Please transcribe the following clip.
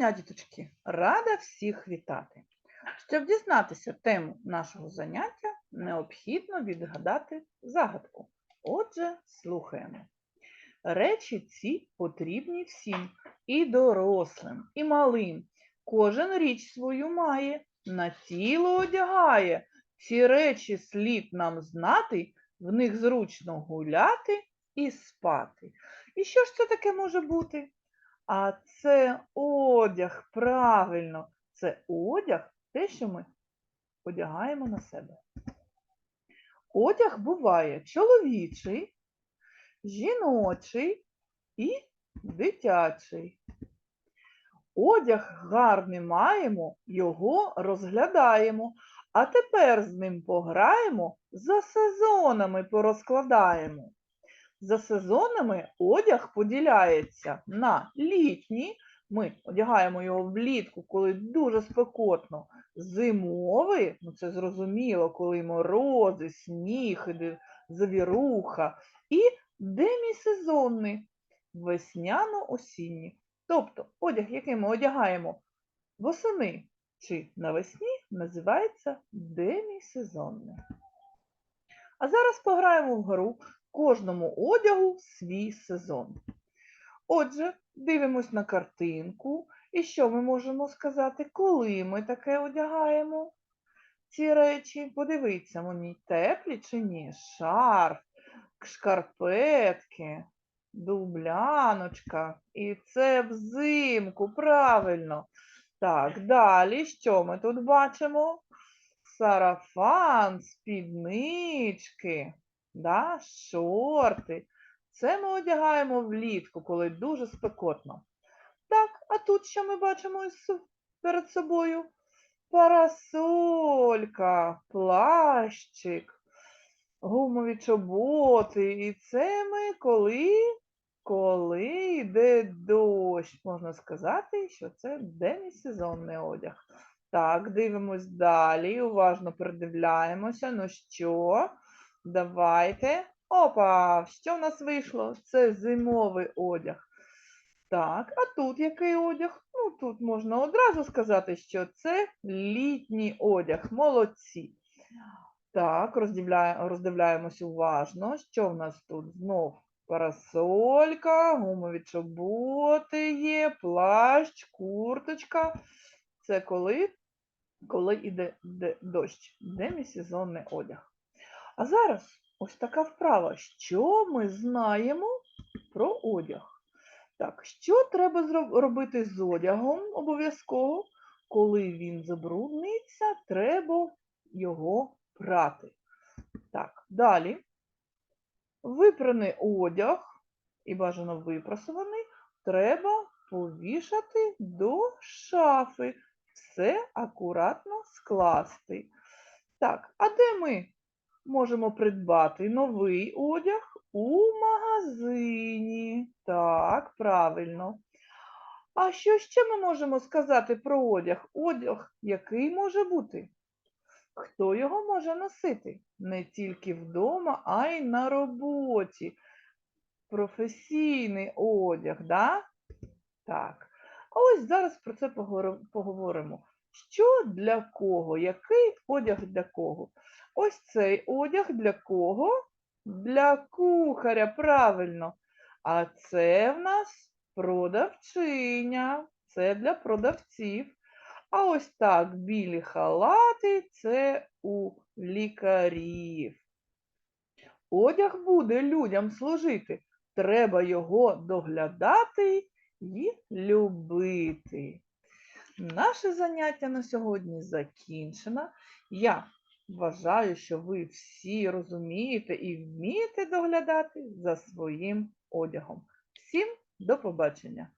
дня, діточки! Рада всіх вітати! Щоб дізнатися тему нашого заняття, необхідно відгадати загадку. Отже, слухаємо. Речі ці потрібні всім, і дорослим, і малим. Кожен річ свою має, на тіло одягає. Ці речі слід нам знати, в них зручно гуляти і спати. І що ж це таке може бути? А це одяг, правильно, це одяг, те, що ми одягаємо на себе. Одяг буває чоловічий, жіночий і дитячий. Одяг гарний маємо, його розглядаємо, а тепер з ним пограємо, за сезонами порозкладаємо. За сезонами одяг поділяється на літній, ми одягаємо його влітку, коли дуже спекотно, зимовий, ну це зрозуміло, коли морози, сніг, завіруха, і демісезонний, весняно-осінній. Тобто одяг, який ми одягаємо восени чи навесні, називається демісезонний. А зараз пограємо в гру кожному одягу свій сезон. Отже, дивимось на картинку. І що ми можемо сказати, коли ми таке одягаємо? Ці речі, подивіться, вони теплі чи ні? Шарф, шкарпетки, дубляночка. І це взимку, правильно. Так, далі що ми тут бачимо? Сарафан, спіднички, да, шорти. Це ми одягаємо влітку, коли дуже спекотно. Так, а тут що ми бачимо перед собою? Парасолька, плащик, гумові чоботи. І це ми коли, коли йде дощ. Можна сказати, що це демісезонний одяг. Так, дивимось далі, уважно передивляємося. Ну що? Давайте. Опа, що в нас вийшло? Це зимовий одяг. Так, а тут який одяг? Ну, тут можна одразу сказати, що це літній одяг. Молодці. Так, роздивляємо, роздивляємось уважно. Що в нас тут? Знов парасолька, гумові чоботи є, плащ, курточка. Це коли, коли йде де- дощ, демісезонний одяг. А зараз ось така вправа. Що ми знаємо про одяг? Так, що треба робити з одягом обов'язково? Коли він забрудниться, треба його прати. Так, далі. Випраний одяг, і бажано випрасуваний, треба повішати до шафи. Все акуратно скласти. Так, а де ми можемо придбати новий одяг у магазині. Так, правильно. А що ще ми можемо сказати про одяг? Одяг який може бути? Хто його може носити? Не тільки вдома, а й на роботі. Професійний одяг, да? Так. А ось зараз про це поговоримо. Що для кого? Який одяг для кого? Ось цей одяг для кого? Для кухаря, правильно. А це в нас продавчиня. Це для продавців. А ось так, білі халати це у лікарів. Одяг буде людям служити. Треба його доглядати і любити. Наше заняття на сьогодні закінчено. Я вважаю, що ви всі розумієте і вмієте доглядати за своїм одягом. Всім до побачення!